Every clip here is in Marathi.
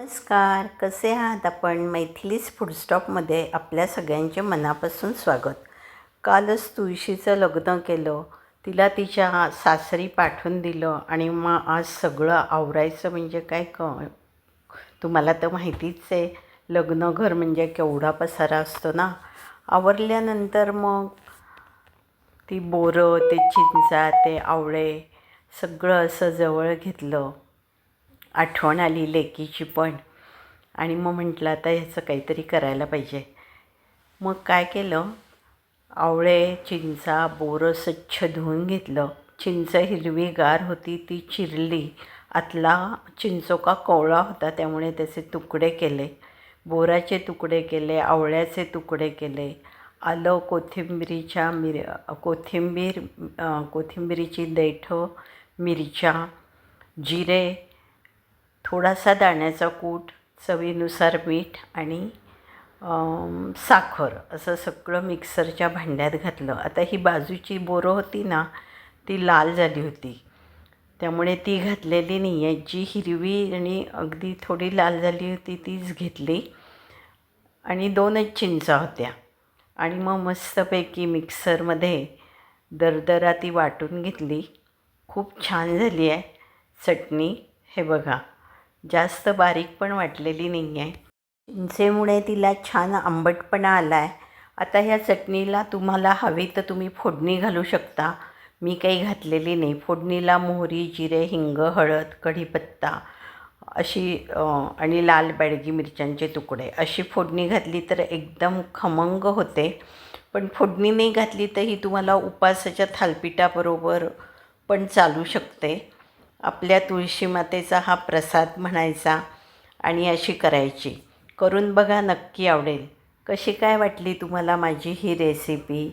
नमस्कार कसे आहात आपण? मैथिलीच फूडस्टॉपमध्ये आपल्या सगळ्यांचे मनापासून स्वागत. कालच तुळशीचं लग्न केलं. तिला तिच्या सासरी पाठवून दिलं आणि मग आज सगळं आवरायचं म्हणजे काय क तुम्हाला तर माहितीच आहे लग्नघर म्हणजे केवढा पसारा असतो ना? आवरल्यानंतर मग ती बोरं ते चिंचा ते आवळे सगळं असं जवळ घेतलं. आठवण आली लेकीची पण. आणि मग म्हटलं आता ह्याचं काहीतरी करायला पाहिजे. मग काय केलं? आवळे चिंचा बोरं स्वच्छ धुवून घेतलं. चिंच हिरवीगार होती ती चिरली. आतला चिंचोका कोवळा होता त्यामुळे त्याचे तुकडे केले. बोराचे तुकडे केले आवळ्याचे तुकडे केले. आलं कोथिंबिरीच्या मिर कोथिंबीर कोथिंबीरीची कोथिंबिरीची देठं मिरच्या जिरे थोडासा दाण्याचा कूट चवीनुसार मीठ आणि साखर असं सगळं मिक्सरच्या भांड्यात घातलं. आता ही बाजूची बोरं होती ना ती लाल झाली होती. त्यामुळे ती घातलेली नाही आहे जी हिरवी आणि अगदी थोडी लाल झाली होती तीच घेतली. आणि दोनच चिंचा होत्या. आणि मग मस्तपैकी मिक्सरमध्ये दरदरा ती वाटून घेतली. खूप छान झाली आहे चटणी. हे बघा. जास्त बारीक पण वाटलेली नाही आहे चिंचेमुळे तिला छान आंबटपणा आला आहे आता ह्या चटणीला तुम्हाला हवी तर तुम्ही फोडणी घालू शकता. मी काही घातलेली नाही. फोडणीला मोहरी जिरे हिंग हळद कढीपत्ता अशी आणि लाल बेडगी मिरच्यांचे तुकडे. अशी फोडणी घातली तर एकदम खमंग होते. पण फोडणी नाही घातली तर ही तुम्हाला उपासाच्या थालपिठाबरोबर पण चालू शकते. आपल्या तुळशी मातेचा हा प्रसाद म्हणायचा आणि अशी करायची. करून बघा नक्की आवडेल. कशी काय वाटली तुम्हाला माझी ही रेसिपी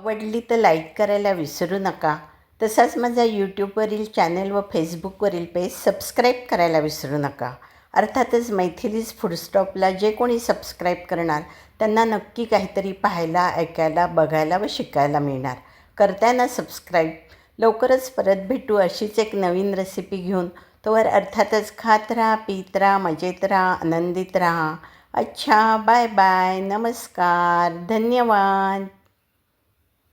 आवडली तर लाईक करायला विसरू नका. तसाच माझा यूट्यूबवरील चॅनल व फेसबुकवरील पेज सबस्क्राईब करायला विसरू नका. अर्थातच मैथिलीज फूडस्टॉपला जे कोणी सबस्क्राईब करणार त्यांना नक्की काहीतरी पाहायला ऐकायला बघायला व शिकायला मिळणार. करताना सबस्क्राईब लवकरच परत भेटू अशीच एक नवीन रेसिपी घेऊन. तोवर अर्थातच खात राहा पीत राहा मजेत राहा आनंदित राहा. अच्छा बाय बाय नमस्कार. धन्यवाद.